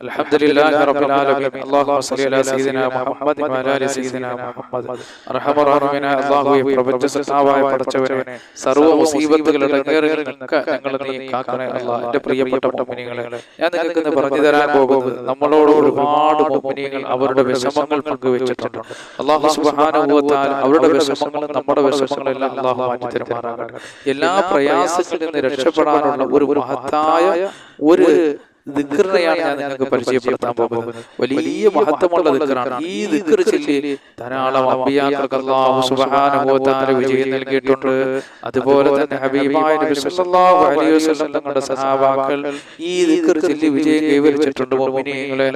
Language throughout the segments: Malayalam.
الحمد لله رب العالمين اللهم صل على سيدنا محمد وعلى ال سيدنا محمد അർഹമ റഹീമിനായ അല്ലാഹുവേ പ്രപഞ്ച സത്താവായ പടച്ചവനെ സർവ്വ മുസീബത്തുകളുടെ ഇടങ്ങേറുകളൊക്കെ ഞങ്ങൾ നീ കാക്കണേ അല്ലാഹ് എൻ്റെ പ്രിയപ്പെട്ട മുഅ്മിനീങ്ങളെ ഞാൻ നിങ്ങൾക്ക് ഇന്ന് പറഞ്ഞു തരാൻ പോകുന്നത് നമ്മളോട് ഒരുപാട് മുഅ്മിനീങ്ങൾ അവരുടെ വിഷമങ്ങൾ പങ്കുവെച്ചിട്ടുണ്ട് അല്ലാഹു സുബ്ഹാനഹു വ തആല അവരുടെ വിഷമങ്ങളും നമ്മുടെ വിഷമങ്ങളെല്ലാം അല്ലാഹു മാറ്റി തരുമാറാകട്ടെ എല്ലാ പ്രയാസങ്ങളിൽ നിന്ന് രക്ഷപ്പെടാനുള്ള ഒരു മഹത്തായ ഒരു ദിക്കറിനെയാണ് ഞാൻ നിങ്ങൾക്ക് പരിചയപ്പെടുത്താൻ പോകുന്നത്. വലിയ മഹത്വമുള്ള ദിക്കറാണ് ഈ ദിക്കർ ചൊല്ലി ധാരാളം അമ്പിയാക്കൾക്ക് അല്ലാഹു സുബ്ഹാനഹു വ തആല വിജയം നൽകിയിട്ടുണ്ട്. അതുപോലെ തന്നെ ഹബീബായ നബി സല്ലല്ലാഹു അലൈഹി വസല്ലം തങ്ങളുടെ സഹാബാക്കൾ ഈ ദിക്കർ ചൊല്ലി വിജയം കൈവരിച്ചിട്ടുണ്ട് മുഅ്മിനീങ്ങളെ.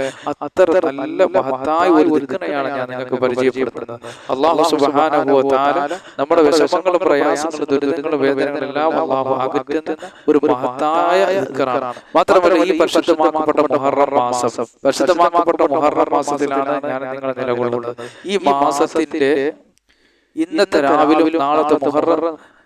അത്ര നല്ല മഹത്തായ ഒരു ദിക്കറിനെയാണ് ഞാൻ നിങ്ങൾക്ക് പരിചയപ്പെടുത്തുന്നത്. അല്ലാഹു സുബ്ഹാനഹു വ തആല നമ്മുടെ വിഷമങ്ങളും പ്രയാസങ്ങളും ദുരിതങ്ങളും വേദനകളും എല്ലാം അല്ലാഹു അകറ്റുന്ന ഒരു മഹത്തായ ദിക്കറാണ് മാത്രമല്ല ഈ പരിശുദ്ധമാക്കപ്പെട്ട മുഹറം മാസം. പരിശുദ്ധമാക്കപ്പെട്ട മുഹറം മാസത്തിലാണ് ഞാൻ നിങ്ങളെ നിലകൊള്ളുന്നത്. ഈ മാസത്തിന്റെ ഇന്നത്തെ രാവിലെ നാളത്തെ മുഹറം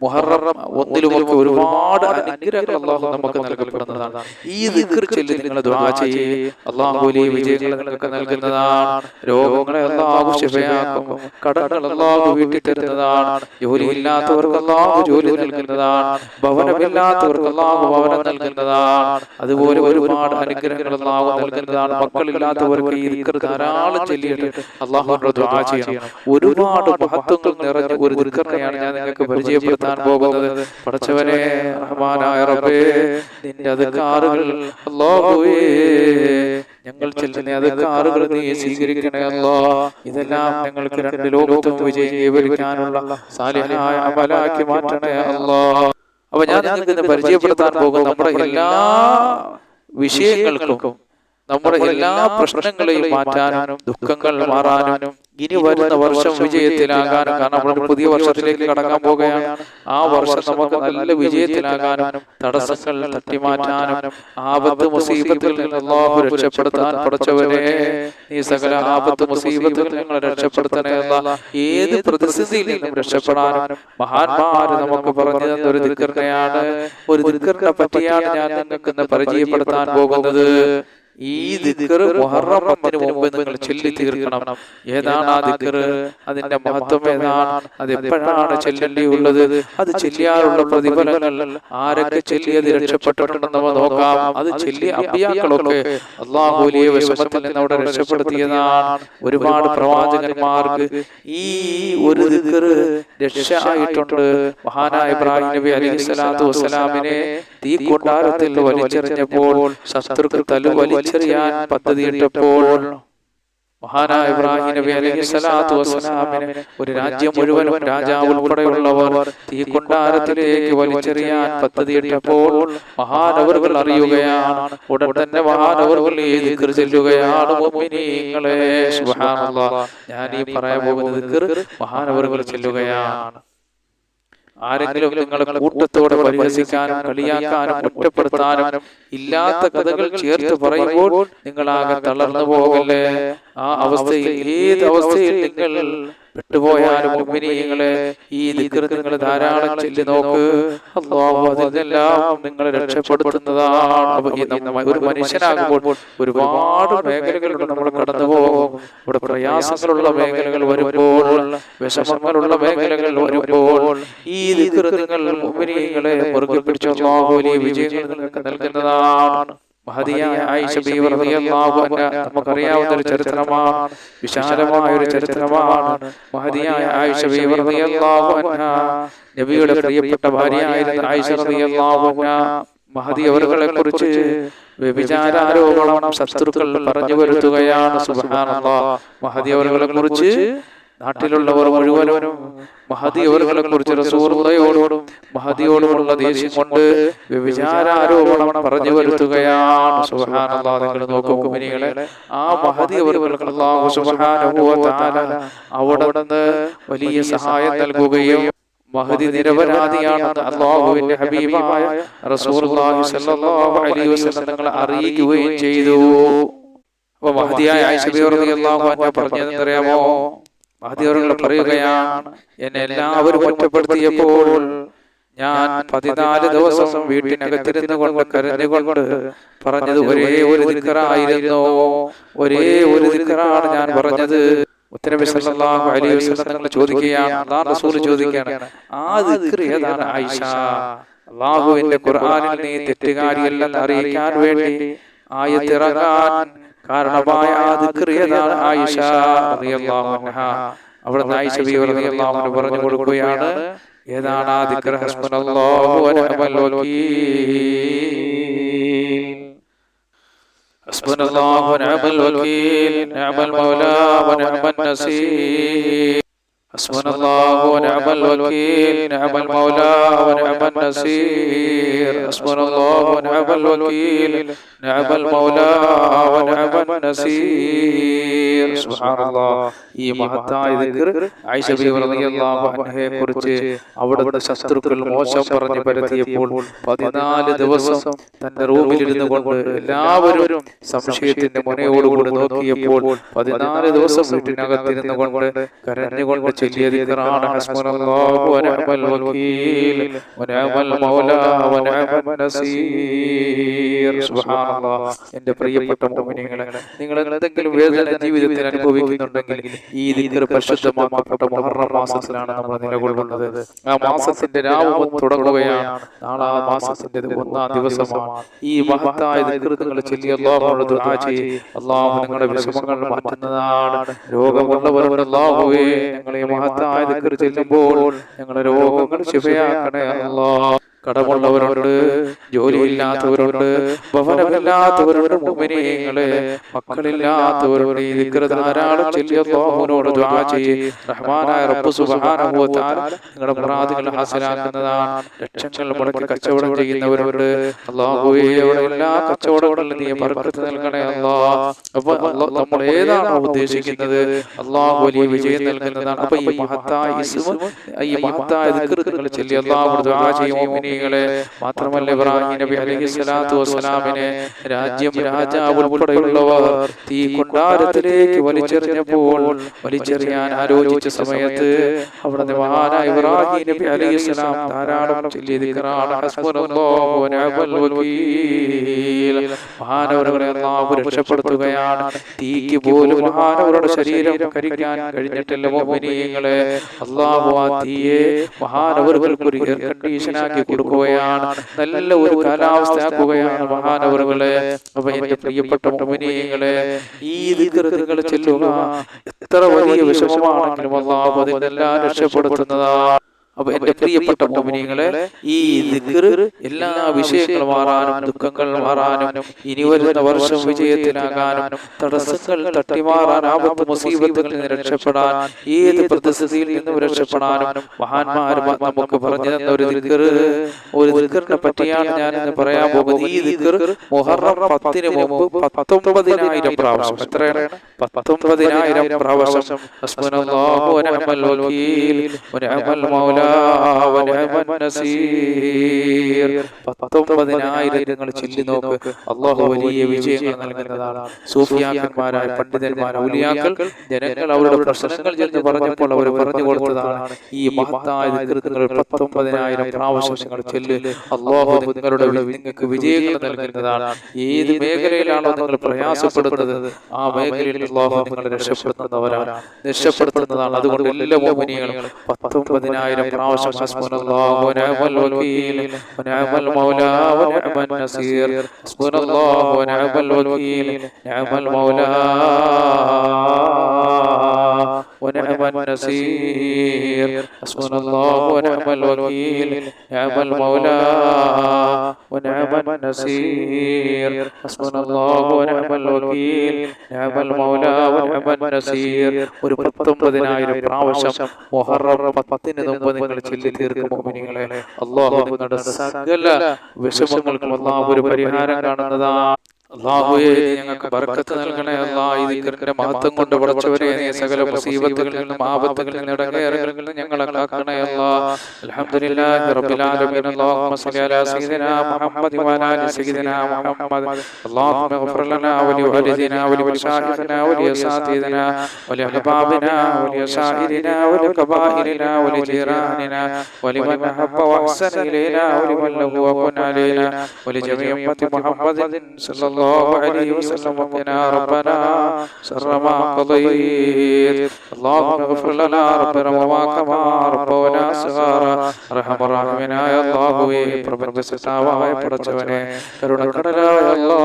മുഹറം ഒന്നിലുമൊക്കെ ഒരുപാട് അനുഗ്രഹങ്ങൾ അള്ളാഹു നമുക്ക് നൽകപ്പെടുന്നതാണ്. ഈ ദിക്കർ ചൊല്ലി നിങ്ങൾ ദുആ ചെയ്യേ. അള്ളാഹു വലിയ വിജയങ്ങൾ നിങ്ങൾക്ക് നൽകുന്നതാണ്. രോഗങ്ങളെ അള്ളാഹു ശിവയാക്കും കടകൾ അള്ളാഹു വീട്ടി തരുന്നതാണ് ജോലിയില്ലാത്തവർക്ക് അള്ളാഹു ജോലി നൽകുന്നതാണ്. ഭവനമില്ലാത്തവർക്ക് അള്ളാഹു ഭവനം നൽകുന്നതാണ്. അതുപോലെ ഒരുപാട് അനുഗ്രഹങ്ങൾ അള്ളാഹു നൽകുന്നതാണ്. മക്കളില്ലാത്തവർക്ക് ഈ ദിക്കർ ധാരാളം ചൊല്ലിയിട്ട് അള്ളാഹുവിനോട് ദുആ ചെയ്യണം. ഒരുപാട് മഹത്വങ്ങൾ നിറഞ്ഞ ഒരു ദിക്കറിനെയാണ് ഞാൻ നിങ്ങൾക്ക് പരിചയപ്പെടുത്താൻ പോകുന്നത്. പഠിച്ചവനെ റഹ്മാനായ റബ്ബേ നിന്റെ അധികാറുകൾ അല്ലാഹുവേ ഞങ്ങൾ ചെല്ലുന്ന അധികാറുകൾ നീ സ്വീകരിക്കണേ അല്ലോ ഇതെല്ലാം ഞങ്ങൾക്ക് രണ്ട് ലോകത്തും വിജയിക്കാനുള്ള സാലിഹായ അമലാക്കി മാറ്റണേ അല്ലോ അപ്പൊ ഞാൻ നിങ്ങൾക്ക് പരിചയപ്പെടുത്താൻ പോകും നമ്മുടെ എല്ലാ വിഷയങ്ങൾക്കും നമ്മുടെ എല്ലാ പ്രശ്നങ്ങളെയും മാറ്റാനും ദുഃഖങ്ങൾ മാറാനും ഇനി വരുന്ന വർഷം വിജയത്തിലാകാനും കാരണം നമ്മൾ പുതിയ വർഷത്തിലേക്ക് കടക്കാൻ പോകുകയാണ് ആ വർഷം നമുക്ക് നല്ല വിജയത്തിലാകാനും തടസ്സങ്ങൾ തട്ടിമാറ്റാനും ആപത്ത് മുസീബത്തിൽ നിന്ന് അല്ലാഹു രക്ഷപ്പെടുത്താൻ പഠിച്ചവരെ ഈ സകല ആപത്ത് മുസീബത്തിൽ നിങ്ങൾ രക്ഷപ്പെടുത്തണേ അല്ല ഏത് പ്രതിസന്ധിയിൽ നിന്നും രക്ഷപ്പെടാനും മഹാന്മാര് നമുക്ക് പറഞ്ഞു തന്ന ഒരു ദിക്കറിനെയാണ്. ഒരു ദിക്കറിനെ പറ്റിയാണ് ഞാൻ നിങ്ങൾക്ക് ഇന്ന് പരിചയപ്പെടുത്താൻ പോകുന്നത്. ഈ ദിക്കർ മുഹറം പത്തിന് മുമ്പ് നിങ്ങൾ ചൊല്ലി തീർക്കണം. ഏതാണ് ആ ദിക്കർ അതിന്റെ മഹത്വം ഏതാണ്? അത് എപ്പോഴാണ് ചെല്ലേണ്ടിയുള്ളത് അത് ചെല്ലിയാറുള്ള പ്രതിഫലങ്ങൾ ആരൊക്കെ ചെല്ലിയത് രക്ഷപ്പെട്ടിട്ടുണ്ടെന്ന് നമ്മൾ നോക്കാം. അത് ചെല്ലി അഭിയാക്കളൊക്കെ അള്ളാഹുലിയെ വിശ്വസത്തിൽ വിഷമത്തിൽ നിന്ന് അവിടെ രക്ഷപ്പെടുത്തിയതാണ്. ഒരുപാട് പ്രവാചകന്മാർക്ക് ഈ ഒരു ദിക്കർ രക്ഷ ആയിട്ടുണ്ട്. മഹാനായ ഇബ്രാഹിം നബി അലൈഹി സ്വലാത്തു വസ്സലാമിനെ തീ കൊട്ടാരത്തിൽ വലിച്ചെറിഞ്ഞപ്പോൾ ശത്രുക്കൾ തലു വലിച്ചെറിയാൻ പദ്ധതിയിട്ടപ്പോൾ മഹാനായ ഇബ്രാഹിം നബി അലൈഹി സ്വലാത്തു വസ്സലാമിന് ഒരു രാജ്യം മുഴുവനും രാജാവ് ഉൾപ്പെടെയുള്ളവർ തീ കൊണ്ടാരത്തിലേക്ക് വലിച്ചെറിയാൻ പദ്ധതിയിട്ടപ്പോൾ മഹാനവറുകൾ അറിയുകയാണ് ഉടൻ തന്നെ മഹാനവറുകൾ ദിക്ർ ചെല്ലുകയാണ് ഞാൻ ഈ പറയാൻ പോകുന്നത് മഹാനവറുകൾ ചെല്ലുകയാണ്. ആരെങ്കിലും നിങ്ങളെ കൂട്ടത്തോടെ പരിഹസിക്കാനും കളിയാക്കാനും ഒറ്റപ്പെടുത്താനും ഇല്ലാത്ത കഥകൾ ചേർത്ത് പറയുമ്പോൾ നിങ്ങളാകെ തളർന്നു പോകല്ലേ? ആ അവസ്ഥയിൽ ഏത് അവസ്ഥയിൽ നിങ്ങൾ വിട്ടുപോയാലും മുമ്പിനിങ്ങളെ ഈ ദിക്കർ നിങ്ങൾ ധാരാളം ചൊല്ലി നോക്ക്. അള്ളാഹു അതിനെല്ലാം നിങ്ങളെ രക്ഷപ്പെടുത്തുന്നതാണ്. ഒരു മനുഷ്യനാകുമ്പോൾ ഒരുപാട് മേഖലകളിലൂടെ നമ്മൾ കടന്നു പോകും ഇവിടെ പ്രയാസങ്ങളുള്ള മേഖലകൾ വരുമ്പോൾ വിഷമങ്ങളുള്ള മേഖലകൾ വരുമ്പോൾ ഈ ദിക്കർ നിങ്ങൾ മുമ്പിനിങ്ങളെ മുറുകെ പിടിച്ച അള്ളാഹു വലിയ വിജയങ്ങൾ നിങ്ങൾക്ക് നൽകുന്നതാണ്. മഹതിയായ ആയിഷ ബീവി റളിയല്ലാഹു അൻഹ നമുക്കറിയാവുന്ന ഒരു ചരിത്രമാണ് വിശാലമായ ഒരു ചരിത്രമാണ് മഹതിയായ ആയിഷ ബീവി റളിയല്ലാഹു അൻഹ നബിയുടെ പ്രിയപ്പെട്ട ഭാര്യയായിരുന്ന ആയിഷ റളിയല്ലാഹു അൻഹ മഹദി അവരുകളെ കുറിച്ച് വ്യഭിചാരോപണം ശത്രുക്കൾ പറഞ്ഞു വരുത്തുകയാണ് സുബാനുള്ള മഹതി അവരുകളെ കുറിച്ച് നാട്ടിലുള്ളവർ മുഴുവനും മഹതിയവരുകളെ കുറിച്ച് റസൂറുള്ളയോടും മഹതിയോടുമുള്ള ദേഷ്യം കൊണ്ട് വിചാരാരോപണം പറഞ്ഞു വരുത്തുകയാണ്. നോക്കൂ കുമിനികളെ. ആ മഹദി അവരുകൾക്ക് അല്ലാഹു സുബ്ഹാനഹു തആല അവിടെ നിന്ന് വലിയ സഹായം നൽകുകയും മഹദി നിരപരാധിയാണെന്ന് അള്ളാഹുവിന്റെ ഹബീബായ റസൂലുള്ളാഹി സ്വല്ലല്ലാഹു അലൈഹി വസല്ലം തങ്ങളെ അറിയിക്കുകയും ചെയ്തു. അപ്പൊ മഹദിയായ ആയിഷ റളിയല്ലാഹു അൻഹ പറഞ്ഞതെന്നറിയാമോ മഹദിയോറുകൾ പറയുകയാണ് എന്നെ എല്ലാവരും ഒറ്റപ്പെടുത്തിയപ്പോൾ ഞാൻ പതിനാല് ദിവസം വീട്ടിനകത്തിരുന്നു കൊണ്ട് കരഞ്ഞുകൊണ്ട് പറഞ്ഞത് ഒരേ ഒരു ദിക്കറായിരുന്നു. ഒരേ ഒരു ദിക്കറാണ് ഞാൻ പറഞ്ഞത്. ഉത്തരവ് സല്ലല്ലാഹു അലൈഹി വസല്ലം നിങ്ങൾ ചോദിക്കുകയാണ് അല്ലാഹു റസൂൽ ചോദിക്കുകയാണ് ആ ദിക്ർ ഏതാണ് ആയിഷ? അള്ളാഹുവിന്റെ ഖുർആനിൽ നീ തെറ്റുകാരിയല്ലെന്ന് അറിയിക്കാൻ വേണ്ടി ആയത്തിറങ്ങാൻ കാരണമായ ആ ആയിഷ റളിയല്ലാഹു അൻഹ. അവിടുന്ന് ആയിഷ റളിയല്ലാഹു അൻഹ പറഞ്ഞു കൊടുക്കുകയാണ്. ഏതാണ് ആ ദിക്ർ ഹസ്ബുനല്ലാഹു വ വകീൽ ഹസ്ബുനല്ലാഹു വ വകീൽ നിഅമൽ മൗലാ വ നസീർ. حسبنا الله ونعم الوكيل نعم المولى ونعم النصير حسبنا الله ونعم الوكيل نعم المولى ونعم النصير سبحان الله ഈ മഹത്തായ ദിക്ർ ആയിഷ ബീവി റളിയല്ലാഹു അൻഹയെ കുറിച്ച് അവിടുത്തെ ശത്രുക്കൾ മോശം പറഞ്ഞു പരത്തിയപ്പോൾ പതിനാല് ദിവസം തന്റെ റൂമിലിരുന്നു കൊണ്ട് എല്ലാവരും സംശയത്തിന്റെ മുനയോടുകൂടി നോക്കിയപ്പോൾ പതിനാല് ദിവസം വീട്ടിനകത്തിരുന്നു കൊണ്ട് കരഞ്ഞുകൊണ്ട് ചൊല്ലിയ ദിക്റാണ് ഹസ്ബുനല്ലാഹു വനിഅമൽ വകീൽ വനിഅമൽ മൗലാ വനിഅമൻ നസീർ. സുബ്ഹാനല്ലാഹ് എന്റെ പ്രിയപ്പെട്ട മുഅ്മിനീങ്ങളെ നിങ്ങൾ എന്തെങ്കിലും വേദന ജീവിതത്തിൽ അനുഭവിക്കുന്നുണ്ടെങ്കിൽ ഈ ദിക്ർ പരിശുദ്ധമാക്കപ്പെട്ട മുഹറം മാസത്തിലാണ് നമ്മൾ നിലകൊള്ളുന്നത്. ആ മാസത്തിന്റെ രാവും തുടങ്ങുകയാണ്. നാളെ ആ മാസത്തിന്റെ ഒന്നാം ദിവസമാണ്. ഈ മഹത്തായ നിങ്ങൾ ചൊല്ലി അള്ളാഹുനോട് ദുആ ചെയ്യ്. അള്ളാഹു നിങ്ങളുടെ വിഷമങ്ങൾ മാറ്റുന്നതാണ്. രോഗമുള്ളവർ അള്ളാഹുവേ ഞങ്ങളെ മഹത്തായ ദിക്കർ ചെല്ലുമ്പോൾ ഞങ്ങളുടെ രോഗങ്ങൾ ശിവയാക്കണേ അല്ലാഹ്. കടമുള്ളവരുണ്ട് ജോലിയില്ലാത്തവരുണ്ട് ഭവനമില്ലാത്തവരുണ്ട് മുഅ്മിനീങ്ങളെ മക്കളില്ലാത്തവരുണ്ട്. ഈ ദിക്ർ ധാരാളം ചെല്ലിയ തോമനോട് ദ്വാ റഹ്മാനായ റബ്ബ് സുബ്ഹാനഹു വ തആല നിങ്ങളുടെ മുറാദുകൾ ഹാസിലാക്കുന്നതാണ്. ലക്ഷങ്ങൾ മുടക്കി കച്ചവടം ചെയ്യുന്നവരുണ്ട്. അല്ലാഹുവേ എല്ലാ കച്ചവടങ്ങളിലും നീ ബർക്കത്ത് നൽകണേ അല്ലാഹ് അപ്പൊ അല്ലാഹ് നമ്മൾ ഏതാണോ ഉദ്ദേശിക്കുന്നത്? അല്ലാഹു വലിയ വിജയം നൽകുന്നതാണ്. അപ്പൊ ഈ മഹത്തായ ഇസ്മ ഈ മഹത്തായ ദിക്ർ നിങ്ങൾ ചൊല്ലി അല്ലാഹുവോട് ദുആ ചെയ്യും മുഅ്മിനീങ്ങളെ മാത്രമല്ല ഇബ്രാഹിം നബി അലൈഹി സ്വലാത്തു വസ്സലാമിനെ രാജ്യം രാജാവ് ഉൾപ്പെടെയുള്ളവർ തീ കൊണ്ടാരത്തിലേക്ക് വലിച്ചെറിഞ്ഞപ്പോൾ വലിച്ചെറിയാൻ ആലോചിച്ച സമയത്ത് അവിടുത്തെ മഹാനായ ഇബ്രാഹിം നബി അലൈഹി സ്വലാം ധാരാളം മഹാനവരുടെ അല്ലാഹു രക്ഷപ്പെടുത്തുകയാണ്. തീക്ക് പോലും മഹാനവരുടെ ശരീരം കരിക്കാൻ കഴിഞ്ഞിട്ടില്ല മുഅ്മിനീങ്ങളെ അല്ലാഹു ആ തീയെ മഹാനവർക്ക് ഒരു എയർ കണ്ടീഷൻ ആക്കി കൊടുക്കുകയാണ് നല്ല ഒരു കാലാവസ്ഥ ആക്കുകയാണ് മഹാനവറുകളെ. അപ്പൊ എന്റെ പ്രിയപ്പെട്ട മുഅ്മിനീങ്ങളെ ഈ ദിക്ർ നിങ്ങൾ ചെല്ലുക. എത്ര വലിയ വിഷമമാണെങ്കിലും അല്ലാഹു അതിനെല്ലാം രക്ഷപ്പെടുത്തുന്നതാണ് അപ്പൊ എന്റെ പ്രിയപ്പെട്ട മോമിനികളെ ഈ എല്ലാ വിഷയങ്ങൾ മാറാനും ദുഃഖങ്ങൾ മാറാനും ഇനി വരുന്ന വർഷം വിജയത്തിനാകാനും തടസ്സങ്ങൾ തട്ടിമാറാൻ ആപത്ത് മുസീബത്തുകളിൽ നിന്ന് രക്ഷപ്പെടാൻ ഏത് പ്രതിസന്ധിയിൽ നിന്നും രക്ഷപ്പെടാനും മഹാന്മാരും നമുക്ക് പറഞ്ഞു തന്ന ഒരു ദിക്ർ ഒരു ദിക്റിനെ പറ്റിയാണ് ഞാൻ ഇന്ന് പറയാൻ പോകുന്നത്. ഈ ദിക്ർ മുഹറം പത്തിന് മുമ്പ് പത്തൊമ്പതിനായിരം പ്രാവശ്യം. എത്രയാണ്? പത്തൊമ്പതിനായിരം പ്രാവശ്യം. വകീൽ മൗലാ പത്തൊമ്പതിനായിരങ്ങൾ ചൊല്ലി നോക്ക്. അള്ളാഹു വലിയ വിജയങ്ങൾ നൽകുന്നതാണ്. സൂഫിയാക്കന്മാരായ പണ്ഡിതന്മാരായ ഔലിയാക്കൾ ജനങ്ങൾ അവരുടെ പ്രശ്നങ്ങൾ ചെന്ന് പറഞ്ഞപ്പോൾ അവർ പറഞ്ഞു കൊടുത്തതാണ്. ഈ മഹത്തായ ദിക്റുകൾ പത്തൊമ്പതിനായിരം പ്രാവശ്യങ്ങൾ ചെല്ല് ചൊല്ല് അള്ളാഹു നിങ്ങളുടെ നിങ്ങൾക്ക് വിജയങ്ങൾ നൽകുന്നതാണ്. ഏത് മേഖലയിലാണോ നിങ്ങൾ പ്രയാസപ്പെടുന്നത് ആ മേഖലയിൽ അള്ളാഹു നിങ്ങളെ രക്ഷപ്പെടുത്തുന്നവരാണ്. രക്ഷപ്പെടുത്തുന്നതാണ്. അതുകൊണ്ട് എല്ലാ മോമിനികളും പത്തൊമ്പതിനായിരം الفراش حسبنا الله ونعم الوكيل. ونعم المولى ونعم النصير. حسبنا الله ونعم الوكيل. نعم المولى. النصير حسبنا الله ونعم الوكيل نعم المولى ونعم النصير حسبنا الله ونعم الوكيل نعم المولى ونعم النصير ഒരു പത്തൊമ്പതിനായിരം പ്രാവശ്യം മുഹറം പത്തിന് മുമ്പ് നിങ്ങൾ ചൊല്ലി തീർക്കും മോമിനികളെ അള്ളാഹു നിങ്ങളുടെ സകല വിഷമങ്ങൾക്കും അള്ളാഹു ഒരു പരിഹാരം കാണുന്നതാണ് അള്ളാഹുയെ ഞങ്ങൾക്ക് ബർക്കത്ത് നൽകണേ അല്ലാ മഹത്വം കൊണ്ട് പഠിച്ചവരെ സകല മുസീബത്തുകളിൽ നിന്നും ആപത്തുകളിൽ നിന്നും ഞങ്ങളെ കാക്കണേ അൽഹംദുലില്ലാഹി റബ്ബിൽ ആലമീൻ. അല്ലാഹുമ്മ സ്വല്ലി സയ്യിദിനാ മുഹമ്മദി സയ്യിദിനാ മുഹമ്മദ്. അല്ലാഹുമ്മ വഅഹ്സന ഇലൈനാ ലഹു الله عليه وسلم وقنا ربنا شر ما قضيت اللهم اغفر لنا ربنا وما كما ربنا صغارا رحم الراحمين يا الله പ്രപഞ്ച സൃഷ്ടാവായ പടച്ചവനെ കരുണക്കടലായ അല്ലാ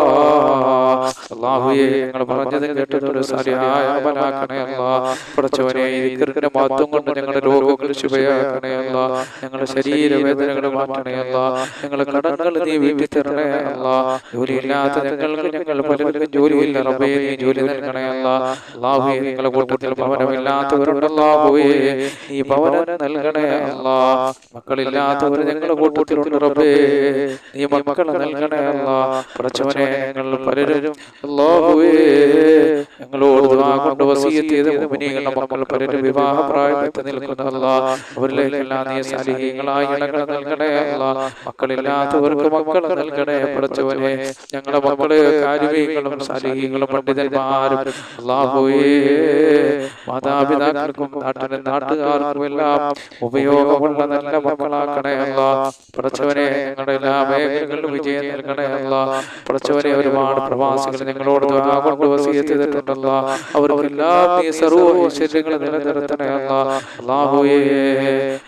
അള്ളാഹുയെ ഞങ്ങൾ പറഞ്ഞത് കേട്ടതൊരു സാലിഹായ അമലാക്കണേ അല്ലാ പടച്ചവനെ ഈ ദിക്റിന്റെ മഹത്വം കൊണ്ട് ഞങ്ങളുടെ രോഗങ്ങൾ ശുഭയാക്കണേ അല്ലാ ഞങ്ങളുടെ ശരീരവേദനകൾ മാറ്റണേ അല്ലാ ഞങ്ങളുടെ കടങ്ങൾ നീ വീട്ടി തരണേ അല്ലാ ജോലിയില്ലാത്ത ഞങ്ങൾക്ക് ഞങ്ങൾ പലർക്കും ജോലിയില്ല റബ്ബേ നീ ജോലി നൽകണേ അല്ലാ. അള്ളാഹുയെ ഞങ്ങളുടെ കൂട്ടത്തിൽ ഭവനമില്ലാത്തവരുണ്ടല്ലാഹുവേ നീ ഭവനം നൽകണേ അല്ലാ. മക്കളില്ലാത്തവർ ഞങ്ങളുടെ കൂട്ടത്തിലുണ്ട് റബ്ബേ. നീ മക്കളെ നൽകണേ അല്ലാ. പടച്ചവനെ ഞങ്ങൾ പലരും അല്ലാഹുവേ ഞങ്ങളോട് കൊണ്ട് വസീയത്ത് ചെയ്ത മുഅ്മിനീങ്ങളുടെ മക്കൾ പലരും വിവാഹ പ്രായത്തിൽ നിൽക്കുന്ന അല്ലാഹ് അവരിലേക്കെല്ലാം നീ സാലിഹീങ്ങളായി ഇണകൾ നൽകണേ അല്ലാഹ് മക്കളില്ലാത്തവർക്ക് മക്കളെ നൽകണേ ഞങ്ങളെ ഞങ്ങളുടെ മക്കൾ കാര്യങ്ങളും സാലിഹ്യങ്ങളും പണ്ഡിതന്മാരും അല്ലാഹുവേ മാതാപിതാക്കൾക്കും നാട്ടിലെ നാട്ടുകാർക്കും എല്ലാം ഉപയോഗമുള്ള നല്ല മക്കളാക്കണേ അല്ല പടച്ചവനെ ഞങ്ങളുടെ എല്ലാ മേഖലകളിലും വിജയം നൽകണേ അല്ല പടച്ചവനെ ഒരുപാട് പ്രവാസികൾ ഞങ്ങളോട് കൊണ്ട് വസീയത്ത് ചെയ്തിട്ടുണ്ടല്ലോ. അവർക്കെല്ലാം നീ സർവ ഐശ്വര്യങ്ങൾ നിലനിർത്തണേ അല്ല അല്ലാഹുവേ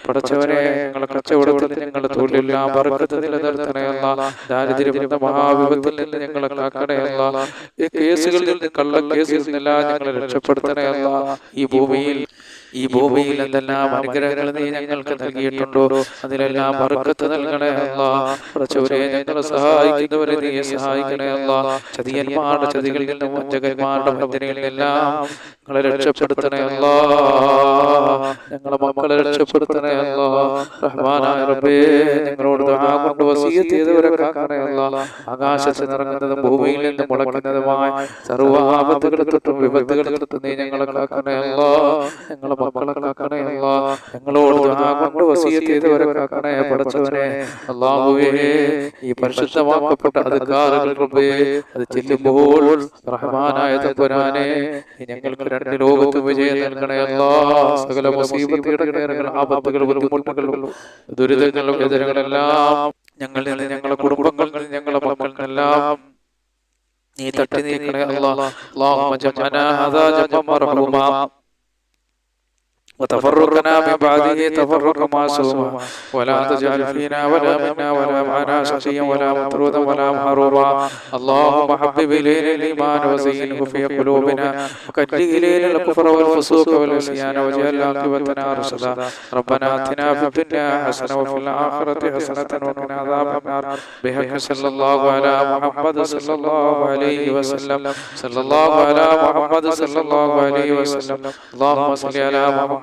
പടച്ചവനെ ഞങ്ങളുടെ കച്ചവടത്തിൽ ഞങ്ങളുടെ തൊഴിലെല്ലാം ബർക്കത്ത് നിലനിർത്തണേ അല്ല ദാരിദ്ര്യമെന്ന മഹാവിപത്തിൽ നിന്ന് ഞങ്ങളെ കാക്കണേ അല്ല ഈ കേസുകളിൽ കള്ള കേസിൽ നിന്നെല്ലാം ഞങ്ങളെ രക്ഷപ്പെടുത്തണേ അല്ല ഈ ഭൂമിയിൽ ഈ ഭൂമിയിൽ എന്തെല്ലാം അനുഗ്രഹങ്ങൾ നീ ഞങ്ങൾക്ക് നൽകിയിട്ടുണ്ടോ? അതിലെല്ലാം ബർക്കത്ത് നൽകണേ അല്ല. പ്രചോരെ ഞങ്ങളെ സഹായിക്കുന്നവരെ നീ സഹായിക്കണേ അല്ല. ചതിയന്മാരുടെ ചതികളിൽ നിന്നും വഞ്ചകന്മാരുടെ വഞ്ചനയിൽ എല്ലാം ഞങ്ങളെ രക്ഷപ്പെടുത്തണേ അല്ല. ഞങ്ങളെ മക്കളെ രക്ഷപ്പെടുത്തണേ അല്ല. റഹ്മാനായ റബ്ബേ ഞങ്ങളോട് കൊണ്ട് വസീയത്ത് ചെയ്തവരെ കാക്കണേ അല്ല. ആകാശത്ത് നിറങ്ങുന്നതും ഭൂമിയിൽ നിന്ന് മുളക്കുന്നതുമായ സർവാപത്തുകളെ തൊട്ടും വിപത്തുകളെ തൊട്ടും നീ ഞങ്ങളെ കാക്കണേ അല്ല. ഞങ്ങളെ മക്കളെ കാക്കണേ അല്ല. ഞങ്ങളോട് കൊണ്ട് വസീയത്ത് ചെയ്തവരെ കാക്കണേ പടച്ചവനെ അല്ലാഹുവേ ഈ പരിശുദ്ധമാക്കപ്പെട്ട അധികാരങ്ങൾ റബ്ബേ അത് ചെല്ലുമ്പോൾ റഹ്മാനായ തമ്പുരാനെ ഞങ്ങൾക്ക് രണ്ട് ലോകത്ത് വിജയം നൽകണേ അല്ലാ. സകല മുസീബത്തുകൾ ആപത്തുകൾ ബുദ്ധിമുട്ടുകൾ വേദനകളെല്ലാം ഞങ്ങളിൽ നിന്ന് ഞങ്ങളുടെ കുടുംബങ്ങളിൽ ഞങ്ങളുടെ മക്കൾക്കെല്ലാം നീ തട്ടി നീക്കണേ അല്ലാ. അല്ലാഹുമ്മ ജമഅനാ ഹദാ ജമഅ മർഹൂമാ وتفرقنا من بعده تفرقا معصوما ولا تجعل فينا ولا منا ولا معنا شقيا ولا مطرودا ولا محروما اللهم حبب إلينا الإيمان وزينه في قلوبنا. وكره إلينا الكفر والفسوق والعصيان واجعل عاقبتنا رشدا ربنا آتنا في الدنيا حسنة وفي الآخرة حسنة وقنا عذاب النار. بحق صلى الله على محمد صلى الله عليه وسلم. صلى الله على محمد صلى الله عليه وسلم اللهم صل على